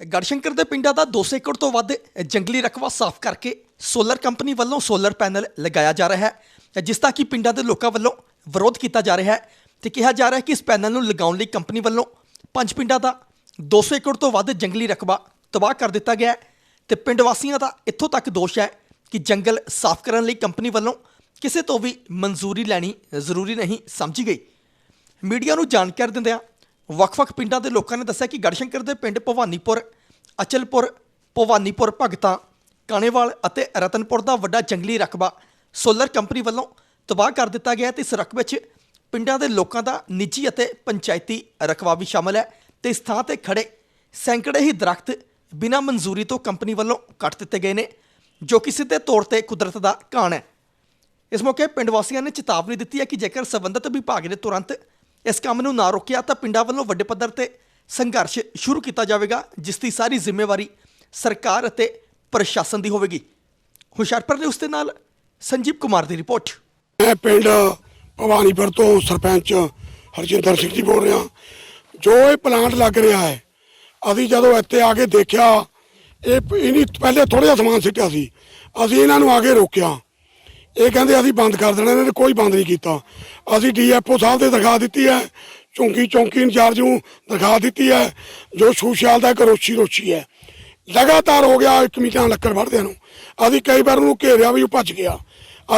ਗੜਸ਼ੰਕਰ ਦੇ ਪਿੰਡਾਂ ਦਾ 200 ਏਕੜ ਤੋਂ ਵੱਧ ਜੰਗਲੀ ਰਕਬਾ ਸਾਫ਼ ਕਰਕੇ ਸੋਲਰ ਕੰਪਨੀ ਵੱਲੋਂ ਸੋਲਰ ਪੈਨਲ ਲਗਾਇਆ ਜਾ ਰਿਹਾ ਹੈ, ਜਿਸ ਦਾ ਕਿ ਪਿੰਡਾਂ ਦੇ ਲੋਕਾਂ ਵੱਲੋਂ ਵਿਰੋਧ ਕੀਤਾ ਜਾ ਰਿਹਾ ਹੈ ਤੇ ਕਿਹਾ ਜਾ ਰਿਹਾ ਹੈ ਕਿ ਇਸ ਪੈਨਲ ਨੂੰ ਲਗਾਉਣ ਲਈ ਕੰਪਨੀ ਵੱਲੋਂ ਪੰਜ ਪਿੰਡਾਂ ਦਾ 200 ਏਕੜ ਤੋਂ ਵੱਧ ਜੰਗਲੀ ਰਕਬਾ ਤਬਾਹ ਕਰ ਦਿੱਤਾ ਗਿਆ ਹੈ ਤੇ ਪਿੰਡ ਵਾਸੀਆਂ ਦਾ ਇੱਥੋਂ ਤੱਕ ਦੋਸ਼ ਹੈ ਕਿ ਜੰਗਲ ਸਾਫ਼ ਕਰਨ ਲਈ ਕੰਪਨੀ ਵੱਲੋਂ ਕਿਸੇ ਤੋਂ ਵੀ ਮਨਜ਼ੂਰੀ ਲੈਣੀ ਜ਼ਰੂਰੀ ਨਹੀਂ ਸਮਝੀ ਗਈ। ਮੀਡੀਆ ਨੂੰ ਜਾਣਕਾਰੀ ਦਿੰਦਿਆਂ ਵੱਖ-ਵੱਖ ਪਿੰਡਾਂ ਦੇ ਲੋਕਾਂ ਨੇ ਦੱਸਿਆ ਕਿ ਗੜਸ਼ੰਕਰ ਦੇ ਪਿੰਡ ਭਵਾਨੀਪੁਰ, ਅਚਲਪੁਰ, ਭਵਾਨੀਪੁਰ ਭਗਤਾਂ, ਕਾਣੇਵਾਲ ਅਤੇ ਰਤਨਪੁਰ ਦਾ ਵੱਡਾ ਜੰਗਲੀ ਰਕਬਾ ਸੋਲਰ ਕੰਪਨੀ ਵੱਲੋਂ ਤਬਾਹ ਕਰ ਦਿੱਤਾ ਗਿਆ ਤੇ ਇਸ ਰਕਬੇ 'ਚ ਪਿੰਡਾਂ ਦੇ ਲੋਕਾਂ ਦਾ ਨਿੱਜੀ ਅਤੇ ਪੰਚਾਇਤੀ ਰਕਬਾ ਵੀ ਸ਼ਾਮਲ ਹੈ ਤੇ ਇਸ ਥਾਂ ਤੇ ਖੜੇ ਸੈਂਕੜੇ ਹੀ ਦਰਖਤ ਬਿਨਾਂ ਮਨਜ਼ੂਰੀ ਤੋਂ ਕੰਪਨੀ ਵੱਲੋਂ ਕੱਟ ਦਿੱਤੇ ਗਏ ਨੇ, ਜੋ ਕਿ ਸਿੱਧੇ ਤੌਰ ਤੇ ਕੁਦਰਤ ਦਾ ਕਾਣ ਹੈ। ਇਸ ਮੌਕੇ ਪਿੰਡ ਵਾਸੀਆਂ ਨੇ ਚੇਤਾਵਨੀ ਦਿੱਤੀ ਹੈ ਕਿ ਜੇਕਰ ਸੰਬੰਧਿਤ ਵਿਭਾਗ ਨੇ ਤੁਰੰਤ ਇਸ ਕੰਮ ਨੂੰ ਨਾ ਰੋਕਿਆ ਤਾਂ ਪਿੰਡਾਂ ਵੱਲੋਂ ਵੱਡੇ ਪੱਧਰ ਤੇ ਸੰਘਰਸ਼ ਸ਼ੁਰੂ ਕੀਤਾ ਜਾਵੇਗਾ, ਜਿਸ ਦੀ ਸਾਰੀ ਜ਼ਿੰਮੇਵਾਰੀ ਸਰਕਾਰ ਅਤੇ ਪ੍ਰਸ਼ਾਸਨ ਦੀ ਹੋਵੇਗੀ। ਹੁਸ਼ਿਆਰਪੁਰ ਨਿਊਜ਼ ਦੇ ਨਾਲ ਸੰਜੀਵ ਕੁਮਾਰ ਦੀ ਰਿਪੋਰਟ। ਮੈਂ ਪਿੰਡ ਭਵਾਨੀਪੁਰ ਤੋਂ ਸਰਪੰਚ ਹਰਜਿੰਦਰ ਸਿੰਘ ਜੀ ਬੋਲ ਰਿਹਾ। ਜੋ ਇਹ ਪਲਾਂਟ ਲੱਗ ਰਿਹਾ ਹੈ, ਅਸੀਂ ਜਦੋਂ ਇੱਥੇ ਆ ਕੇ ਦੇਖਿਆ, ਇਹ ਇਹਨੀ ਪਹਿਲੇ ਥੋੜਾ ਜਿਹਾ ਸਮਾਨ ਸਿੱਟਿਆ ਸੀ। ਅਸੀਂ ਇਹਨਾਂ ਨੂੰ ਆ ਕੇ ਰੋਕਿਆ। ਇਹ ਕਹਿੰਦੇ ਅਸੀਂ ਬੰਦ ਕਰ ਦੇਣਾ, ਇਹਨਾਂ ਨੇ ਕੋਈ ਬੰਦ ਨਹੀਂ ਕੀਤਾ। ਅਸੀਂ ਡੀਐਫਓ ਸਾਹਿਬ ਦੇ ਦਿਖਾ ਦਿੱਤੀ ਹੈ, ਚੌਂਕੀ ਚੌਂਕੀ ਇੰਚਾਰਜ ਨੂੰ ਦਿਖਾ ਦਿੱਤੀ ਹੈ, ਜੋ ਸੂਸ਼ਾਲ ਦਾ ਇੱਕ ਰੋਸ਼ੀ ਰੋਚੀ ਹੈ। ਲਗਾਤਾਰ ਹੋ ਗਿਆ, ਇੱਕ ਮਹੀਨਾ ਲੱਕੜ ਵੜਦਿਆਂ ਨੂੰ। ਅਸੀਂ ਕਈ ਵਾਰ ਉਹਨੂੰ ਘੇਰਿਆ ਵੀ ਉਹ ਭੱਜ ਗਿਆ।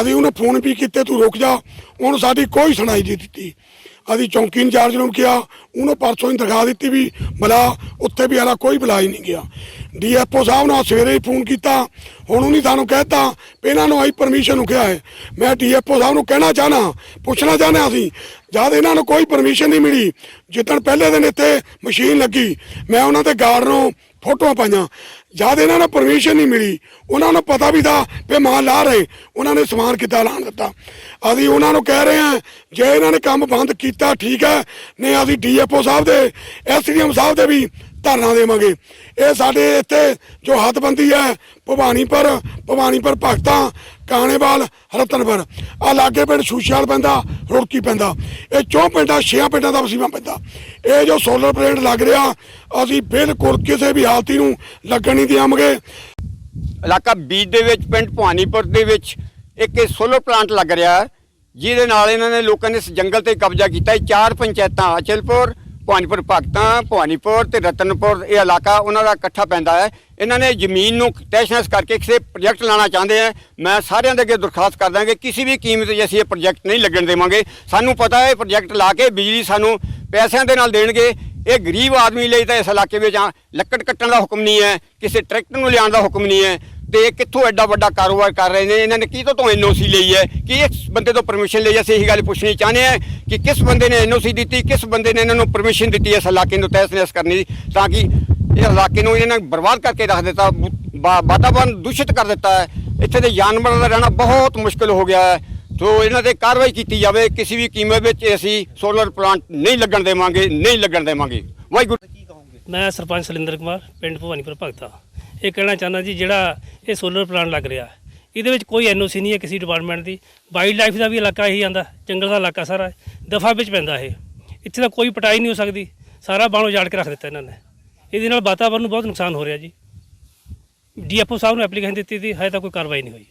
ਅਸੀਂ ਉਹਨੂੰ ਫੋਨ ਵੀ ਕੀਤੇ, ਤੂੰ ਰੁਕ ਜਾ। ਉਹਨੂੰ ਸਾਡੀ ਕੋਈ ਸੁਣਾਈ ਨਹੀਂ ਦਿੱਤੀ। ਅਸੀਂ ਚੌਂਕੀ ਇੰਚਾਰਜ ਨੂੰ ਕਿਹਾ, ਉਹਨੂੰ ਪਰਸੋਂ ਹੀ ਦਿਖਾ ਦਿੱਤੀ ਵੀ, ਬਲਾ, ਉੱਥੇ ਵੀ ਹਾਲਾ ਕੋਈ ਬੁਲਾ ਹੀ ਨਹੀਂ ਗਿਆ। ਡੀਐਫਓ ਸਾਹਿਬ ਨੂੰ ਸਵੇਰੇ ਹੀ ਫੋਨ ਕੀਤਾ, ਹੁਣ ਉਹਨੇ ਸਾਨੂੰ ਕਹਿਤਾ ਵੀ ਇਹਨਾਂ ਨੂੰ ਆਈ ਪਰਮਿਸ਼ਨ ਨੂੰ ਹੈ। ਮੈਂ ਡੀਐਫਓ ਸਾਹਿਬ ਨੂੰ ਕਹਿਣਾ ਚਾਹਨਾ, ਪੁੱਛਣਾ ਚਾਹਨਾ ਅਸੀਂ ਜਦ ਇਹਨਾਂ ਨੂੰ ਕੋਈ ਪਰਮਿਸ਼ਨ ਨਹੀਂ ਮਿਲੀ, ਜਿੱਦਣ ਪਹਿਲੇ ਦਿਨ ਇੱਥੇ ਮਸ਼ੀਨ ਲੱਗੀ, ਮੈਂ ਉਹਨਾਂ ਦੇ ਗਾਰਡ ਨੂੰ ਫੋਟੋਆਂ ਪਾਈਆਂ। ਜਦ ਇਹਨਾਂ ਨੂੰ ਪਰਮਿਸ਼ਨ ਨਹੀਂ ਮਿਲੀ, ਉਹਨਾਂ ਨੂੰ ਪਤਾ ਵੀ ਤਾਂ ਵੀ ਮਾਲ ਲਾ ਰਹੇ, ਉਹਨਾਂ ਨੇ ਸਮਾਨ ਕਿੱਦਾਂ ਲਾਣ ਦਿੱਤਾ। ਅਸੀਂ ਉਹਨਾਂ ਨੂੰ ਕਹਿ ਰਹੇ ਹਾਂ, ਜੇ ਇਹਨਾਂ ਨੇ ਕੰਮ ਬੰਦ ਕੀਤਾ, ਠੀਕ ਹੈ, ਨਹੀਂ ਅਸੀਂ ਡੀਐਫਓ ਸਾਹਿਬ ਦੇ, ਐਸਡੀਐਮ ਸਾਹਿਬ ਦੇ ਵੀ ਧਰਨਾ ਦੇਵਾਂਗੇ। ਇਹ ਸਾਡੇ ਇੱਥੇ ਜੋ ਹੱਦਬੰਦੀ ਹੈ, ਭਵਾਨੀਪੁਰ ਭਵਾਨੀਪੁਰ ਭਗਤਾਂ ਕਾਣੇਵਾਲ ਰਤਨਪੁਰ। ਆ ਲਾਗੇ ਪਿੰਡ ਸ਼ੂਸ਼ਾਲ ਪੈਂਦਾ, ਰੁੜਕੀ ਪੈਂਦਾ। ਇਹ ਚੌਂ ਪਿੰਡਾਂ, ਛੇਆਂ ਪਿੰਡਾਂ ਦਾ ਵਸੀਵਾ ਪੈਂਦਾ। ਇਹ ਜੋ ਸੋਲਰ ਪਲੇਟ ਲੱਗ ਰਿਹਾ, ਅਸੀਂ ਬਿਲਕੁਲ ਕਿਸੇ ਵੀ ਹਾਲਤੀ ਨੂੰ ਲੱਗਣ ਨਹੀਂ ਦੇਵਾਂਗੇ। ਇਲਾਕਾ ਬੀਜ ਦੇ ਵਿੱਚ, ਪਿੰਡ ਭਵਾਨੀਪੁਰ ਦੇ ਵਿੱਚ ਇੱਕ ਇਹ ਸੋਲਰ ਪਲਾਂਟ ਲੱਗ ਰਿਹਾ ਹੈ, ਜਿਹਦੇ ਨਾਲ ਇਹਨਾਂ ਨੇ ਲੋਕਾਂ ਨੇ ਇਸ ਜੰਗਲ ਤੇ ਕਬਜ਼ਾ ਕੀਤਾ ਹੈ। ਚਾਰ ਪੰਚਾਇਤਾਂ, ਅਚਲਪੁਰ ਭਵਾਨੀਪੁਰ ਭਗਤਾਂ, ਭਵਾਨੀਪੁਰ ਤੇ ਰਤਨਪੁਰ, ਇਹ ਇਲਾਕਾ ਉਹਨਾਂ ਦਾ ਇਕੱਠਾ ਪੈਂਦਾ ਹੈ। ਇਹਨਾਂ ਨੇ ਜ਼ਮੀਨ ਨੂੰ ਤਹਿਸ਼ ਕਰਕੇ ਕਿਸੇ ਪ੍ਰੋਜੈਕਟ ਲਾਣਾ ਚਾਹੁੰਦੇ ਆ। ਮੈਂ ਸਾਰਿਆਂ ਦੇ ਅੱਗੇ ਦਰਖਾਸਤ ਕਰਦਾ ਕਿ ਕਿਸੇ ਵੀ ਕੀਮਤ 'ਤੇ ਅਸੀਂ ਇਹ ਪ੍ਰੋਜੈਕਟ ਨਹੀਂ ਲੱਗਣ ਦੇਵਾਂਗੇ। ਸਾਨੂੰ ਪਤਾ ਹੈ ਇਹ ਪ੍ਰੋਜੈਕਟ ਲਾ ਕੇ ਬਿਜਲੀ ਸਾਨੂੰ ਪੈਸਿਆਂ ਦੇ ਨਾਲ ਦੇਣਗੇ। ਇਹ ਗਰੀਬ ਆਦਮੀ ਲਈ ਤਾਂ ਇਸ ਇਲਾਕੇ ਵਿੱਚ ਲੱਕੜ ਕੱਟਣ ਦਾ ਹੁਕਮ ਨਹੀਂ ਹੈ। ਕਿਸੇ ਟਰੈਕਟਰ ਨੂੰ ਲਿਆਉਣ ਦਾ ਹੁਕਮ ਨਹੀਂ ਹੈ। ਤੇ ਕਿੱਥੋਂ ਐਡਾ ਵੱਡਾ ਕਾਰੋਬਾਰ ਕਰ ਰਹੇ ਨੇ, ਇਹਨਾਂ ਨੇ ਕਿਹਤੋਂ ਤੋਂ ਐਨਓਸੀ ਲਈ ਹੈ? ਕਿ ਇਸ ਬੰਦੇ ਤੋਂ ਪਰਮਿਸ਼ਨ ਲਈ ਅਸੀਂ ਇਹੀ ਗੱਲ ਪੁੱਛਣੀ ਚਾਹੁੰਦੇ ਆ ਕਿ ਕਿਸ ਬੰਦੇ ਨੇ ਐਨਓਸੀ ਦਿੱਤੀ, ਕਿਸ ਬੰਦੇ ਨੇ ਇਹਨਾਂ ਨੂੰ ਪਰਮਿਸ਼ਨ ਦਿੱਤੀ ਇਸ ਇਲਾਕੇ ਨੂੰ ਤਹਿਸ-ਨਹਿਸ ਕਰਨ ਦੀ, ਤਾਂ ਕਿ ਇਹ ਇਲਾਕੇ ਨੂੰ ਇਹਨਾਂ ਨੇ ਬਰਬਾਦ ਕਰਕੇ ਰੱਖ ਦਿੱਤਾ ਵਾ- ਵਾਤਾਵਰਨ ਦੂਸ਼ਿਤ ਕਰ ਦਿੱਤਾ ਹੈ। ਇੱਥੇ ਦੇ ਜਾਨਵਰਾਂ ਦਾ ਰਹਿਣਾ ਬਹੁਤ ਮੁਸ਼ਕਲ ਹੋ ਗਿਆ ਹੈ। ਸੋ ਇਹਨਾਂ ਤੇ ਕਾਰਵਾਈ ਕੀਤੀ ਜਾਵੇ, ਕਿਸੇ ਵੀ ਕੀਮਤ ਵਿੱਚ ਅਸੀਂ ਸੋਲਰ ਪਲਾਂਟ ਨਹੀਂ ਲੱਗਣ ਦੇਵਾਂਗੇ, ਨਹੀਂ ਲੱਗਣ ਦੇਵਾਂਗੇ। ਵਾਹਿਗੁਰੂ। ਮੈਂ ਸਰਪੰਚ ਸਲਿੰਦਰ ਕੁਮਾਰ, ਪਿੰਡ ਭਵਾਨੀਪੁਰ ਭਗਤਾ। ਇਹ ਕਹਿਣਾ ਚਾਹੁੰਦਾ ਜੀ ਜਿਹੜਾ ਇਹ ਸੋਲਰ ਪਲਾਂਟ ਲੱਗ ਰਿਹਾ। ਇਹਦੇ ਵਿੱਚ ਕੋਈ ਐਨਓਸੀ ਨਹੀਂ ਹੈ ਕਿਸੇ ਡਿਪਾਰਟਮੈਂਟ ਦੀ। ਵਾਈਲਡ ਲਾਈਫ ਦਾ ਵੀ ਇਲਾਕਾ ਇਹੀ ਆਂਦਾ ਜੰਗਲ ਦਾ ਇਲਾਕਾ ਸਾਰਾ। ਦਫਾ ਵਿੱਚ ਪੈਂਦਾ ਇਹ। ਇੱਥੇ ਤਾਂ ਕੋਈ ਪਟਾਈ ਨਹੀਂ ਹੋ ਸਕਦੀ। ਸਾਰਾ ਬਾਣੋ ਉਜਾੜ ਕੇ ਰੱਖ ਦਿੱਤਾ ਇਹਨਾਂ ਨੇ। ਇਹਦੇ ਨਾਲ ਵਾਤਾਵਰਨ ਨੂੰ ਬਹੁਤ ਨੁਕਸਾਨ ਹੋ ਰਿਹਾ ਜੀ। ਡੀਐਫਓ ਸਾਹਿਬ ਨੂੰ ਐਪਲੀਕੇਸ਼ਨ ਦਿੱਤੀ ਸੀ ਹਜੇ ਤੱਕ ਕੋਈ ਕਾਰਵਾਈ ਨਹੀਂ ਹੋਈ।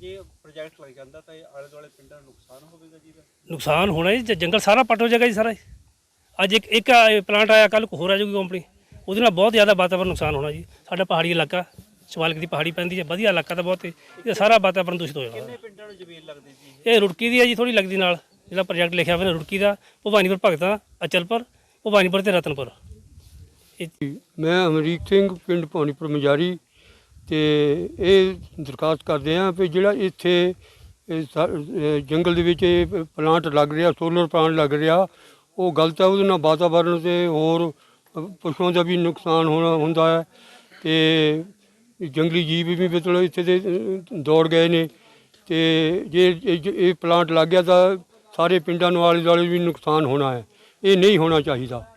ਜੇ ਪ੍ਰੋਜੈਕਟ ਲੱਗ ਜਾਂਦਾ ਤਾਂ ਇਹ ਆਲੇ ਦੁਆਲੇ ਪਿੰਡਾਂ ਨੂੰ ਨੁਕਸਾਨ ਹੋਵੇਗਾ ਜੀ? ਨੁਕਸਾਨ ਹੋਣਾ ਜੀ ਜੰਗਲ ਸਾਰਾ ਪੱਟ ਹੋ ਜਾਏਗਾ ਜੀ ਸਾਰਾ। ਅੱਜ ਇੱਕ ਇੱਕ ਪਲਾਂਟ ਆਇਆ ਕੱਲ ਹੋਰ ਆ ਜਾਊਗੀ ਕੰਪਨੀ ਉਹਦੇ ਨਾਲ ਬਹੁਤ ਜ਼ਿਆਦਾ ਵਾਤਾਵਰਨ ਨੁਕਸਾਨ ਹੋਣਾ ਜੀ। ਸਾਡਾ ਪਹਾੜੀ ਇਲਾਕਾ ਸ਼ਿਵਾਲਿਕ ਦੀ ਪਹਾੜੀ ਪੈਂਦੀ ਹੈ ਵਧੀਆ ਇਲਾਕਾ ਤਾਂ ਬਹੁਤ ਹੈ। ਇਹ ਸਾਰਾ ਵਾਤਾਵਰਨ ਦੂਸ਼ਿਤ ਹੋ ਜਾਣਾ ਕਿੰਨੇ ਪਿੰਡਾਂ ਨੂੰ ਜ਼ਮੀਨ ਲੱਗਦੀ ਜੀ ਇਹ ਰੁੜਕੀ ਦੀ ਹੈ ਜੀ ਥੋੜੀ ਲੱਗਦੀ ਨਾਲ। ਜਿਹੜਾ ਪ੍ਰੋਜੈਕਟ ਲਿਖਿਆ ਹੋਇਆ ਰੁੜਕੀ ਦਾ ਭਵਾਨੀਪੁਰ ਭਗਤਾਂ ਅਚਲਪੁਰ ਭਵਾਨੀਪੁਰ ਤੇ ਰਤਨਪੁਰ। ਮੈਂ ਅਮਰੀਕ ਸਿੰਘ ਪਿੰਡ ਭਵਾਨੀਪੁਰ ਮਜਾਰੀ ਤੇ ਇਹ ਦਰਖਾਸਤ ਕਰਦੇ ਹਾਂ ਵੀ ਜਿਹੜਾ ਇੱਥੇ ਸਾ- ਜੰਗਲ ਦੇ ਵਿੱਚ ਇਹ ਪਲਾਂਟ ਲੱਗ ਰਿਹਾ ਸੋਲਰ ਪਲਾਂਟ ਲੱਗ ਰਿਹਾ ਉਹ ਗਲਤ ਹੈ ਉਹਦੇ ਨਾਲ ਵਾਤਾਵਰਣ ਤੇ ਹੋਰ ਪਸ਼ੂਆਂ ਦਾ ਵੀ ਨੁਕਸਾਨ ਹੋਣਾ ਹੁੰਦਾ ਹੈ ਤੇ ਜੰਗਲੀ ਜੀਵ ਵੀ ਮਤਲਬ ਇੱਥੇ ਦੇ ਦੌੜ ਗਏ ਨੇ ਤੇ ਜੇ ਇਹ- ਇਹ ਪਲਾਂਟ ਲੱਗ ਗਿਆ ਤਾਂ ਸਾਰੇ ਪਿੰਡਾਂ ਨੂੰ ਆਲੇ ਦੁਆਲੇ ਵੀ ਨੁਕਸਾਨ ਹੋਣਾ ਹੈ। ਇਹ ਨਹੀਂ ਹੋਣਾ ਚਾਹੀਦਾ।